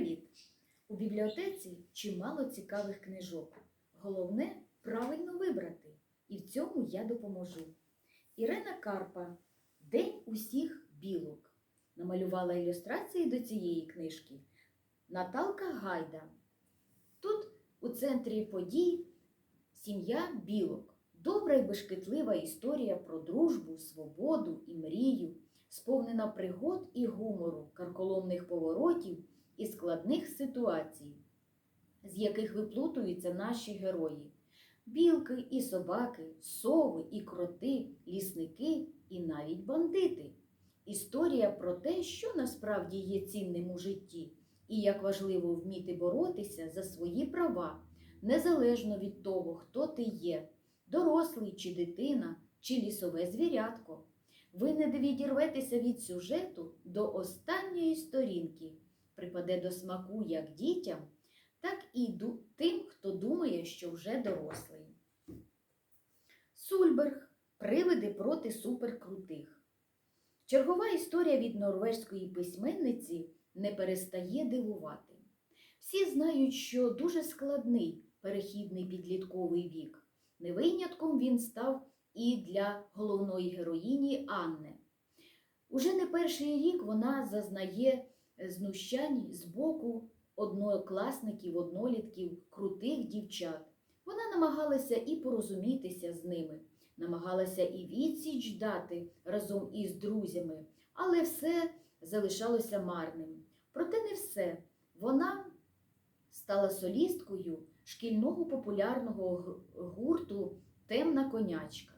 Привіт! У бібліотеці чимало цікавих книжок. Головне правильно вибрати, і в цьому я допоможу. Ірена Карпа День усіх білок намалювала ілюстрації до цієї книжки Наталка Гайда. Тут у центрі подій сім'я білок. Добра і бешкетлива історія про дружбу, свободу і мрію, сповнена пригод і гумору, карколомних поворотів і складних ситуацій, з яких виплутуються наші герої. Білки і собаки, сови і кроти, лісники і навіть бандити. Історія про те, що насправді є цінним у житті, і як важливо вміти боротися за свої права, незалежно від того, хто ти є, дорослий чи дитина, чи лісове звірятко. Ви не відірветеся від сюжету до останньої сторінки, припаде до смаку як дітям, так і тим, хто думає, що вже дорослий. Сульберг Привиди проти суперкрутих. Чергова історія від норвежської письменниці не перестає дивувати. Всі знають, що дуже складний перехідний підлітковий вік. Не винятком він став і для головної героїні Анни. Уже не перший рік вона зазнає знущань з боку однокласників, однолітків, крутих дівчат. Вона намагалася і порозумітися з ними, намагалася і відсіч дати разом із друзями, але все залишалося марним. Проте не все. Вона стала солісткою шкільного популярного гурту Темна конячка.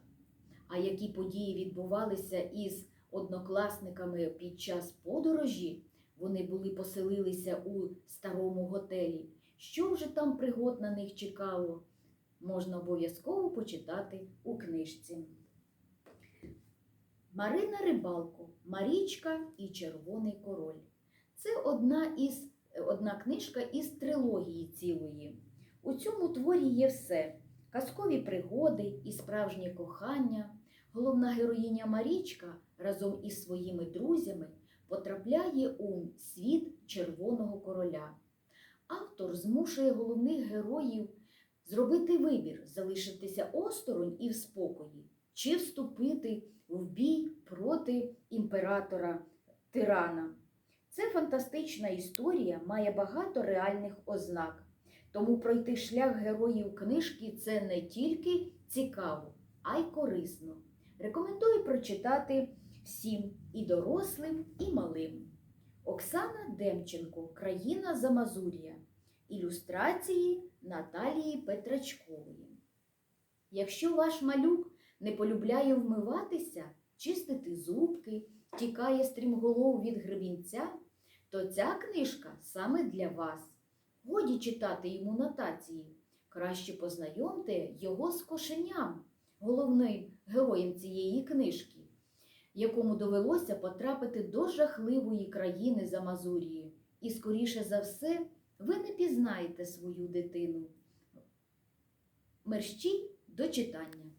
А які події відбувалися із однокласниками під час подорожі, вони були поселилися у старому готелі. Що вже там пригод на них чекало, можна обов'язково почитати у книжці. Марина Рибалко, Марічка і Червоний король. Це одна із одна книжка із трилогії цілої. У цьому творі є все: казкові пригоди і справжнє кохання. Головна героїня Марічка разом із своїми друзями потрапляє у світ Червоного короля. Автор змушує головних героїв зробити вибір, залишитися осторонь і в спокої, чи вступити в бій проти імператора тирана. Це фантастична історія має багато реальних ознак. Тому пройти шлях героїв книжки це не тільки цікаво, а й корисно. Рекомендую прочитати всім і дорослим, і малим. Оксана Демченко Країна Замазур'я. Ілюстрації Наталії Петрачкової. Якщо ваш малюк не полюбляє вмиватися, чистити зубки, тікає стрімголов від гребінця, то ця книжка саме для вас. Годі читати йому нотації. Краще познайомте його з кошеням, головним героєм цієї книжки, якому довелося потрапити до жахливої країни за Мазурії. І, скоріше за все, ви не пізнаєте свою дитину. Мерщій до читання.